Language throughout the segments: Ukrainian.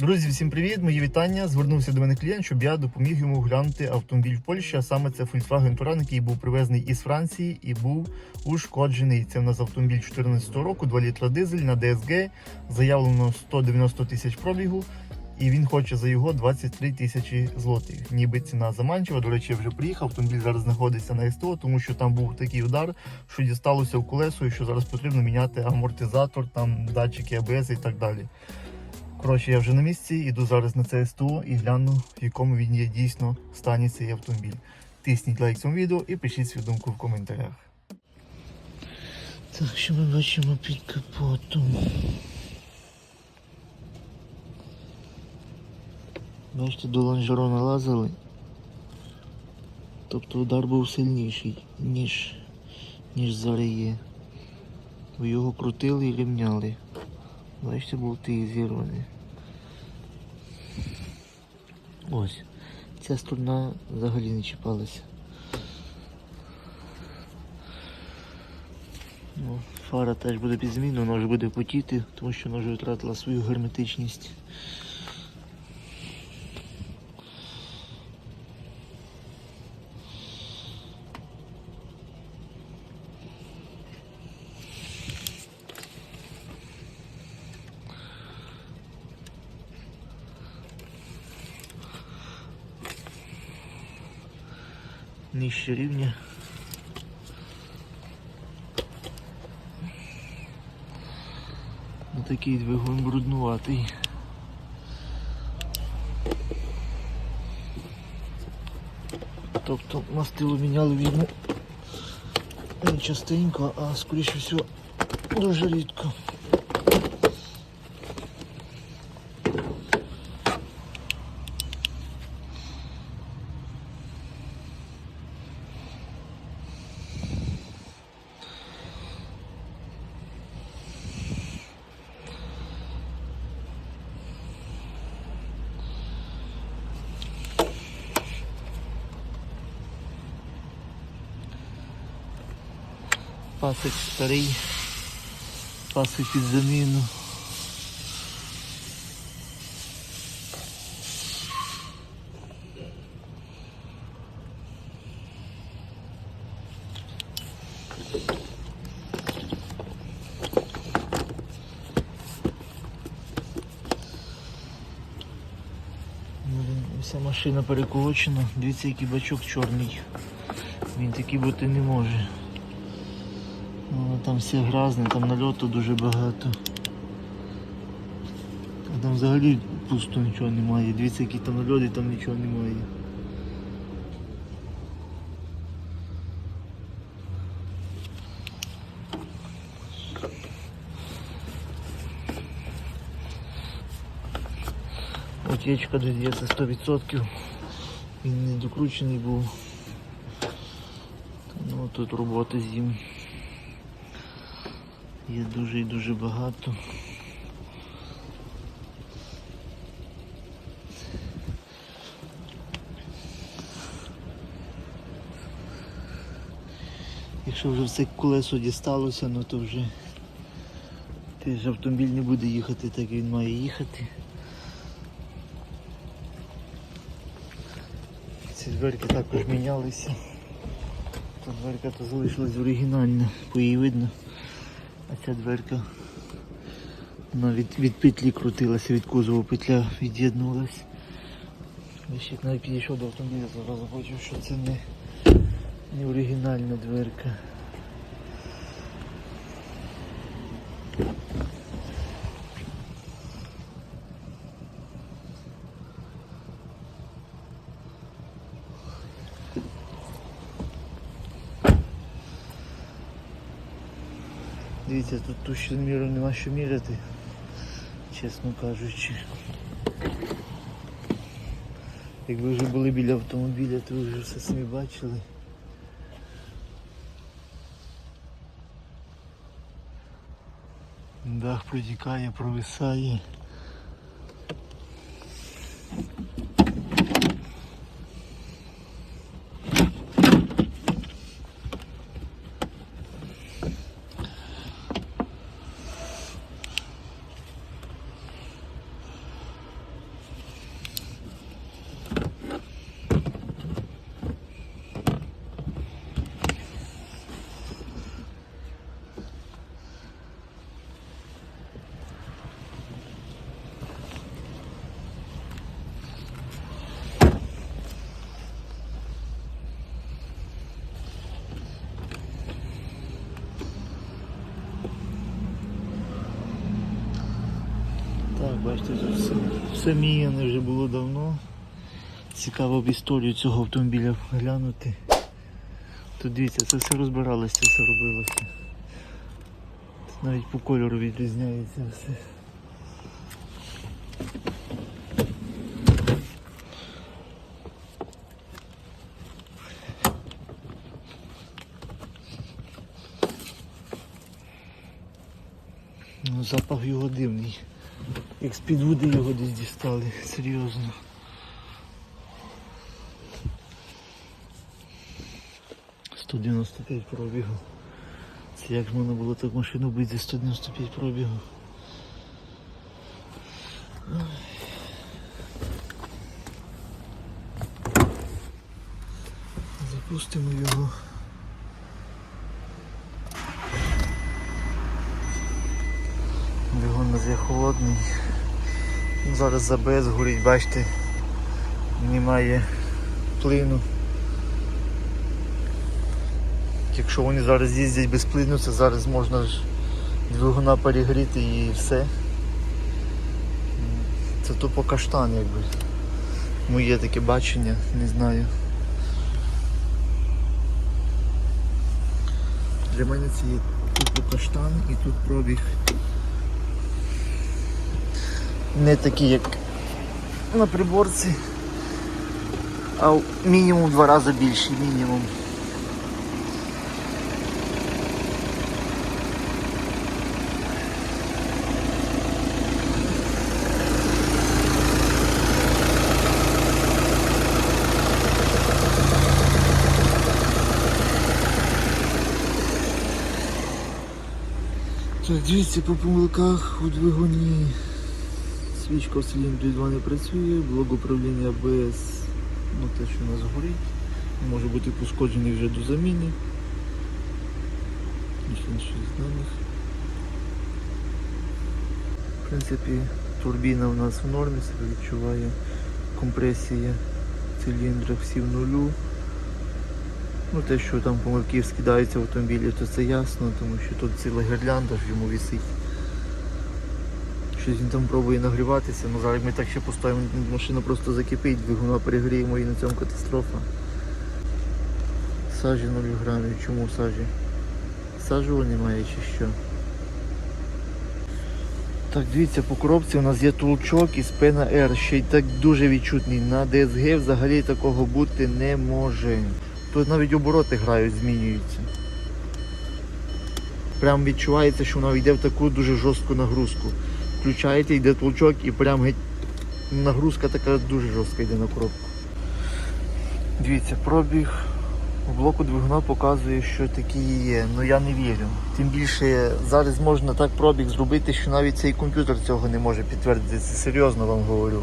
Друзі, всім привіт! Мої вітання. Звернувся до мене клієнт, щоб я допоміг йому глянути автомобіль в Польщі. А саме це Volkswagen Touran, який був привезений із Франції і був ушкоджений. Це в нас автомобіль 2014 року, 2 літра дизель на DSG. Заявлено 190 тисяч пробігу. І він хоче за його 23 тисячі злотих. Ніби ціна заманчива. До речі, я вже приїхав. Автомобіль зараз знаходиться на СТО, тому що там був такий удар, що дісталося в колесо, і що зараз потрібно міняти амортизатор, там датчики АБС і так далі. Коротше, я вже на місці, іду зараз на це СТО і гляну, в якому він є дійсно стані цей автомобіль. Тисніть лайк цьому відео і пишіть свою думку в коментарях. Так, що ми бачимо під капотом? Бачите, до лонжерона лазили. Тобто удар був сильніший, ніж, ніж зараз є. Його крутили і рівняли. Бачите, болти зірвані. Ось. Ця струна взагалі не чіпалася. Ну, фара теж буде під зміну, вона вже буде потіти, тому що вона вже втратила свою герметичність. Нижче рівня. Ну, такий двигун бруднуватий. Тобто мастило міняли війну не частенько, а скоріше всього дуже рідко. Пасик старий, пасик під заміну. Ну, Вся машина переколочена. Дивіться, який бачок чорний. Він такий бути не може. Там все грязне, там нальоту дуже багато. А Там взагалі пусто нічого немає. Дивіться, які там нальоти, там нічого немає. Отечка додається 100%. Він не докручений був. Ну тут роботи з ним є дуже і дуже багато. Якщо вже все колесо дісталося, ну то вже теж автомобіль не буде їхати так як він має їхати. Ці дверки також мінялися. Та дверка то залишилась оригінальна, по їй видно. А ця дверка вона від, від петлі крутилася, від кузову петля від'єднувалась. Я ще навіть підійшов до автомобіля, зараз бачив, що це не, не оригінальна дверка. Дивіться, тут ту міру нема що міряти, чесно кажучи. Якби вже були біля автомобіля, то ви вже все самі бачили. Дах протікає, провисає. Бачите, тут все, все міяне вже було давно. Цікаво б історію цього автомобіля глянути. Тут дивіться, це все розбиралося, все робилося. Навіть по кольору відрізняється все. Ну, запах його дивний. Як з-під води його десь дістали, серйозно. Сто дев'яносто п'ять пробігу. Це як ж можна було так машину бити за 195 пробігу. Запустимо його. Двигун у нас є холодний. Зараз ЗБС горить, бачите, немає плину. Якщо вони зараз їздять без плину, це зараз можна ж двигуна перегріти і все. Це тупо каштан якби. Моє таке бачення, не знаю. Для мене це є тупо каштан і тут пробіг не такі, як на приборці, а мінімум два рази більший, мінімум. Дивіться по помилках у двигуні. Свічка в циліндрі 2 не працює, блок управління АБС, ну те, що у нас горить, може бути пошкоджений вже до заміни. В принципі, турбіна у нас в нормі, себе відчуває компресія в всі в нулю. Ну те, що там помилки скидаються в автомобілі, то це ясно, тому що тут ціла гірлянда ж йому висить. Щось він там пробує нагріватися, ну зараз ми так ще поставимо, машина просто закипить, двигуна перегріємо і на цьому катастрофа. Сажі 0 грамів. Чому сажі? Сажу немає чи що? Так, дивіться, по коробці у нас є толчок із пена R, ще й так дуже відчутний. На DSG взагалі такого бути не може. Тут навіть обороти грають, змінюються. Прям відчувається, що вона йде в таку дуже жорстку нагрузку. Включаєте, йде толчок і прям геть нагрузка така дуже жорстка йде на коробку. Дивіться, пробіг у блоку двигуна показує, що такі є. Ну я не вірю. Тим більше зараз можна так пробіг зробити, що навіть цей комп'ютер цього не може підтвердити. Серйозно вам говорю.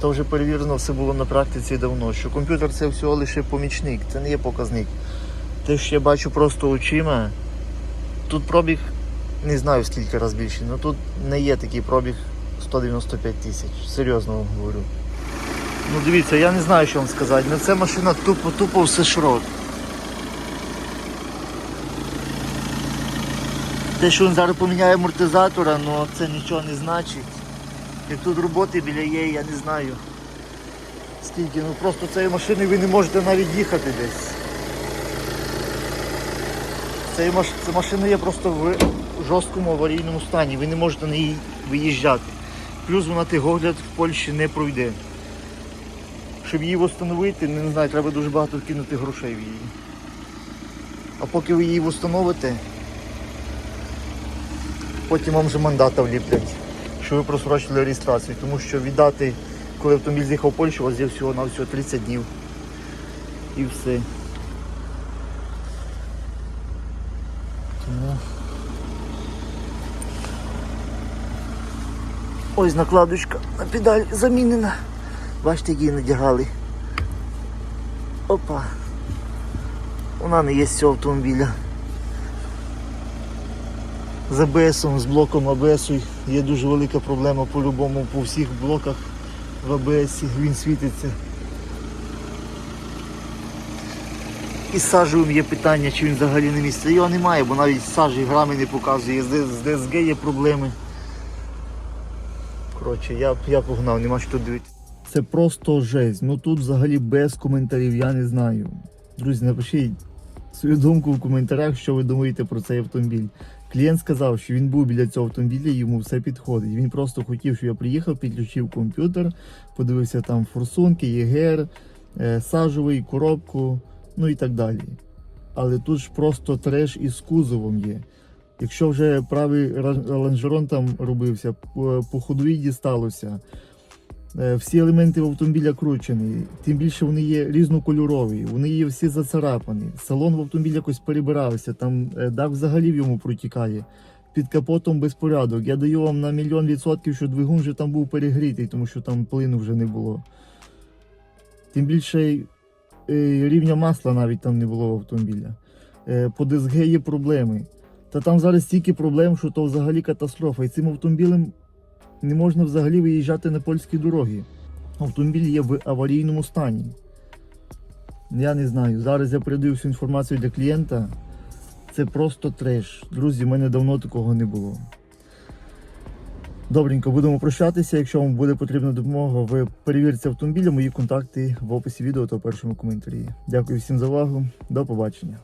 То вже перевірено все було на практиці давно, що комп'ютер це всього лише помічник, це не є показник. Те, що я бачу просто очима, тут пробіг не знаю скільки разів більший, але тут не є такий пробіг 195 тисяч. Серйозно вам говорю. Ну дивіться, я не знаю, що вам сказати. Ну це машина тупо-тупо все шрот. Те, що він зараз поміняє амортизатора, ну це нічого не значить. Як тут роботи біля є, я не знаю. Скільки, ну просто цією машиною ви не можете навіть їхати десь. Ця машина є просто в жорсткому аварійному стані, ви не можете на ній виїжджати. Плюс вона тигогляд в Польщі не пройде. Щоб її встановити, не знаю, треба дуже багато вкинути грошей в її. А поки ви її встановите, потім вам вже мандата вліплять, що ви просрочили реєстрацію. Тому що віддати, коли автомобіль з'їхав в Польщу, у вас є всього на всього 30 днів. І все. Тому... Ось накладочка на педаль замінена. Бачите, її надягали. Опа. Вона не є з цього автомобіля. З АБСом, з блоком АБС є дуже велика проблема по-любому по всіх блоках в АБС він світиться. І з сажевим є питання, чи він взагалі не місце. Його немає, бо навіть сажі грами не показує. З ДСГ є проблеми. Коротше, я, я погнав, нема що тут дивитися. Це просто жесть. Ну тут взагалі без коментарів, я не знаю. Друзі, напишіть свою думку в коментарях, що ви думаєте про цей автомобіль. Клієнт сказав, що він був біля цього автомобіля, йому все підходить. Він просто хотів, щоб я приїхав, підключив комп'ютер, подивився там форсунки, ЄГР, е, сажовий, коробку, ну і так далі. Але тут ж просто треш із кузовом є. Якщо вже правий ра- лонжерон там робився, по ходовій дісталося, е, всі елементи автомобіля кручені, тим більше вони є різнокольорові, вони є всі зацарапані. Салон в автомобілі якось перебирався, там е, дах взагалі в йому протікає. Під капотом безпорядок. Я даю вам на мільйон відсотків, що двигун вже там був перегрітий, тому що там плину вже не було. Тим більше е, рівня масла навіть там не було в автомобіля. По ДСГ є проблеми. Та там зараз стільки проблем, що то взагалі катастрофа. І цим автомобілем не можна взагалі виїжджати на польські дороги. Автомобіль є в аварійному стані. Я не знаю. Зараз я передаю всю інформацію для клієнта. Це просто треш. Друзі, в мене давно такого не було. Добренько, будемо прощатися. Якщо вам буде потрібна допомога, ви перевірте автомобіль. Мої контакти в описі відео та в першому коментарі. Дякую всім за увагу. До побачення.